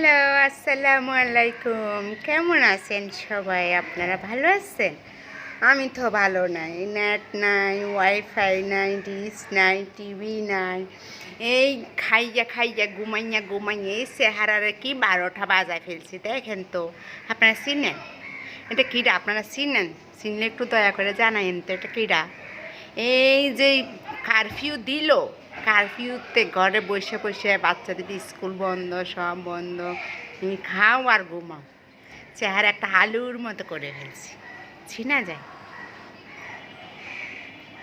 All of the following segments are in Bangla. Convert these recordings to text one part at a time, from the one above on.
হ্যালো, আসসালামু আলাইকুম। কেমন আছেন সবাই? আপনারা ভালো আছেন? আমি তো ভালো নাই। নেট নাই, ওয়াইফাই নাই ডিস নাই, টিভি নাই। এই খাইয়া খাইয়া, ঘুমাইয়া ঘুমাইয়া এই চেহারারে কি বারোটা বাজায় ফেলছি, দেখেন তো। আপনারা চিনেন? এটা কীরা আপনারা চিনেন? চিনলে একটু দয়া করে জানাইন তো, এটা কীরা এই যে কারফিউ দিল কারফিউতে ঘরে বসে বসে বাচ্চাদের স্কুল বন্ধ, সব বন্ধ, তুমি খাও আর ঘুমাও। চেহারা একটা আলুর মতো করে ফেলছি। ছিনা যায়।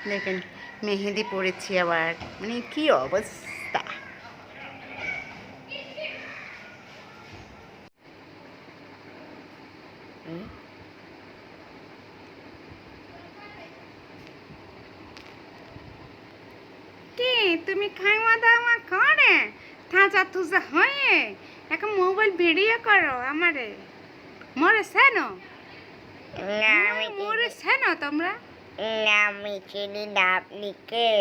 দেখেন মেহেদি পড়েছি আবার। মানে কি অবস্থা? হুম? কি তুমি খাওয়া দাওয়া করে থাচা থুচা হয়ে এখন মোবাইল ভিডিও করো আমারে। মরে সেন মরে সেন তোমরা? আমি চিনি না আপনি কে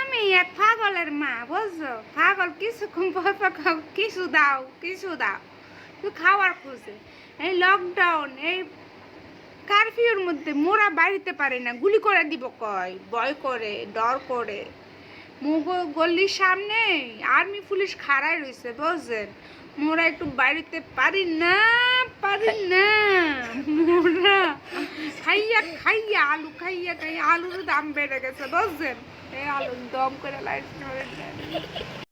আমি এক পাগলের মা বুঝছ? পাগল খাও, কিছু দাও কিছু দাও। তুই খাওয়ার খুঁজে। এই লকডাউন এই কারফিউর মধ্যে মোরা বাড়িতে পারে না গুলি করে দিব কয় ভয় করে ডর করে। মুগ গল্লির সামনে। আর্মি পুলিশ খাড়াই রয়েছে বুঝছেন? মোরা একটু বাড়িতে পারি না পারি না। মোরা খাইয়া খাইয়া, আলু খাইয়া খাইয়া আলুর দাম বেড়ে গেছে, বুঝছেন? এই আলুর দম করে লাইট